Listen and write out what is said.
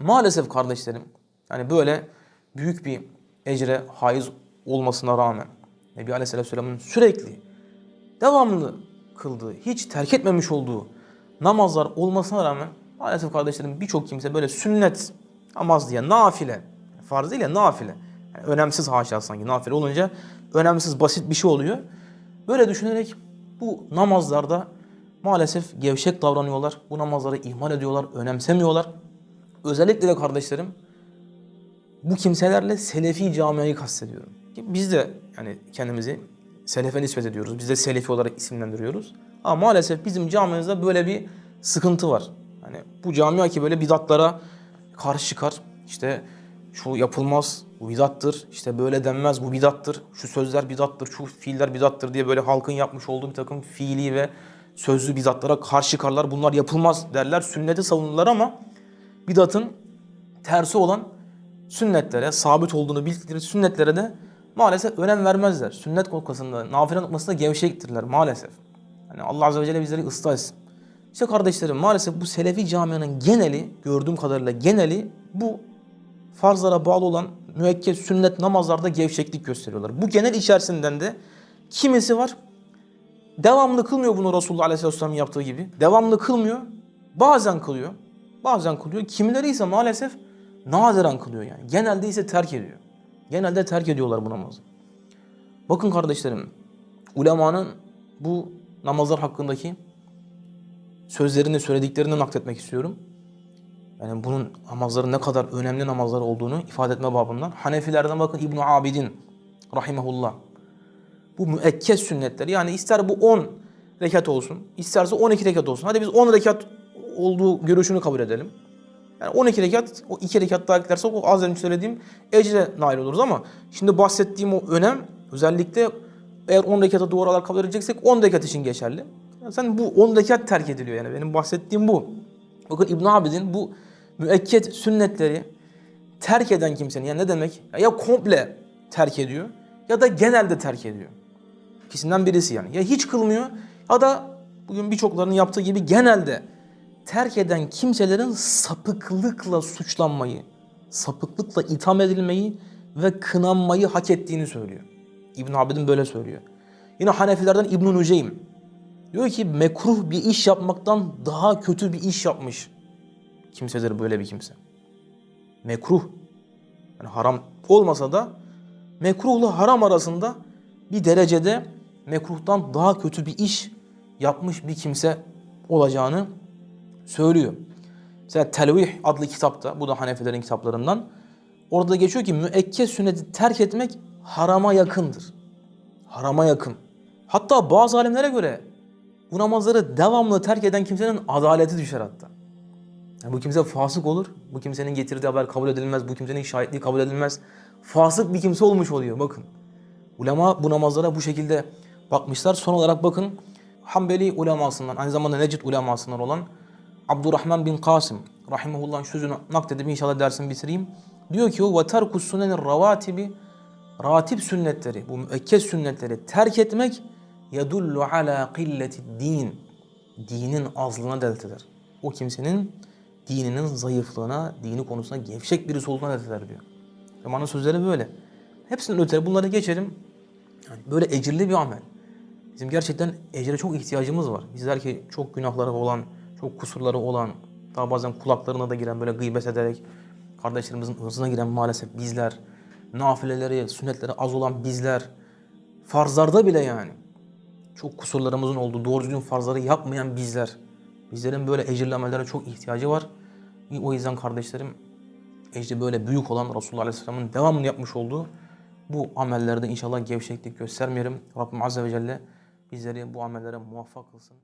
Maalesef kardeşlerim yani böyle büyük bir ecre haiz olmasına rağmen Nebi Aleyhisselam'ın sürekli devamlı kıldığı, hiç terk etmemiş olduğu namazlar olmasına rağmen maalesef kardeşlerim birçok kimse böyle sünnet namaz diye nafile, farz değil ya nafile. Yani önemsiz haşa sanki nafile olunca önemsiz basit bir şey oluyor. Böyle düşünerek bu namazlarda maalesef gevşek davranıyorlar. Bu namazları ihmal ediyorlar, önemsemiyorlar. Özellikle de kardeşlerim bu kimselerle Selefi camiayı kastediyorum. Biz de yani kendimizi Selefe nispet ediyoruz. Biz de Selefi olarak isimlendiriyoruz. Ama maalesef bizim camiamızda böyle bir sıkıntı var. Hani bu camia ki böyle bidatlara karşı çıkar. İşte şu yapılmaz, bu bidattır. İşte böyle denmez, bu bidattır. Şu sözler bidattır, şu fiiller bidattır diye böyle halkın yapmış olduğu bir takım fiili ve sözlü bidatlara karşı çıkarlar. Bunlar yapılmaz derler. Sünneti savunurlar ama bidatın tersi olan sünnetlere, sabit olduğunu bildikleri sünnetlere de maalesef önem vermezler. Sünnet noktasında, nafile noktasında gevşektirler maalesef. Hani Allah Azze ve Celle bizleri ıslah etsin. İşte kardeşlerim maalesef bu Selefi camianın geneli, gördüğüm kadarıyla geneli bu farzlara bağlı olan müekked sünnet namazlarda gevşeklik gösteriyorlar. Bu genel içerisinden de kimisi var devamlı kılmıyor bunu Resulullah Aleyhisselam'ın yaptığı gibi. Devamlı kılmıyor. Bazen kılıyor. Bazen kılıyor. Kimileri ise maalesef nadiren kılıyor yani. Genelde ise terk ediyor. Genelde terk ediyorlar bu namazı. Bakın kardeşlerim, ulemanın bu namazlar hakkındaki sözlerini, söylediklerini nakletmek istiyorum. Yani bunun namazların ne kadar önemli namazlar olduğunu ifade etme babından. Hanefilerden bakın İbn Abidin rahimehullah. Bu müekked sünnetler. Yani ister bu 10 rekat olsun, isterse 12 rekat olsun. Hadi biz 10 rekat olduğu görüşünü kabul edelim. Yani 12 rekat, o 2 rekat daha eklerse o az önce söylediğim ecre nail oluruz ama şimdi bahsettiğim o önem özellikle eğer 10 rekata olarak kabul edeceksek 10 rekat için geçerli. Yani sen bu 10 rekat terk ediliyor yani benim bahsettiğim bu. Bakın İbn Abidin bu müekked sünnetleri terk eden kimsenin yani ne demek? Ya komple terk ediyor ya da genelde terk ediyor. İkisinden birisi yani. Ya hiç kılmıyor ya da bugün birçoklarının yaptığı gibi genelde terk eden kimselerin sapıklıkla suçlanmayı, sapıklıkla itham edilmeyi ve kınanmayı hak ettiğini söylüyor. İbn Abidin böyle söylüyor. Yine Hanefilerden İbn Nuceym diyor ki mekruh bir iş yapmaktan daha kötü bir iş yapmış kimsedir böyle bir kimse. Mekruh yani haram olmasa da mekruhla haram arasında bir derecede mekruhtan daha kötü bir iş yapmış bir kimse olacağını söylüyor. Mesela Telvih adlı kitapta, bu da Hanefilerin kitaplarından. Orada geçiyor ki müekked sünneti terk etmek harama yakındır. Harama yakın. Hatta bazı alimlere göre bu namazları devamlı terk eden kimsenin adaleti düşer hatta. Yani bu kimse fasık olur. Bu kimsenin getirdiği haber kabul edilmez. Bu kimsenin şahitliği kabul edilmez. Fasık bir kimse olmuş oluyor bakın. Ulema bu namazlara bu şekilde bakmışlar. Son olarak bakın Hanbeli ulemasından aynı zamanda Necid ulemasından olan Abdurrahman bin Kasım rahimehullah'ın sözünü nakledip inşallah dersimi bitireyim. Diyor ki o terku sünenir ravatibi ratip sünnetleri, bu müekked sünnetleri terk etmek yedullu ala qilleti din. Dinin azlığına delalet eder. O kimsenin dininin zayıflığına, dini konusunda gevşek birisi olduğuna delalet eder diyor. Zamanın sözleri böyle. Hepsinden öte bunları geçelim. Yani böyle ecirli bir amel. Bizim gerçekten ecre çok ihtiyacımız var. Bizler ki çok günahları olan, çok kusurları olan, daha bazen kulaklarına da giren böyle gıybet ederek kardeşlerimizin hırzına giren maalesef bizler, nafileleri, sünnetleri az olan bizler, farzlarda bile yani çok kusurlarımızın olduğu, doğru düzgün farzları yapmayan bizler. Bizlerin böyle ecirli çok ihtiyacı var. O yüzden kardeşlerim ecri böyle büyük olan Resulullah Aleyhisselam'ın devamlı yapmış olduğu bu amellerde inşallah gevşeklik göstermeyelim. Rabbim Azze ve Celle bizleri bu amellere muvaffak kılsın.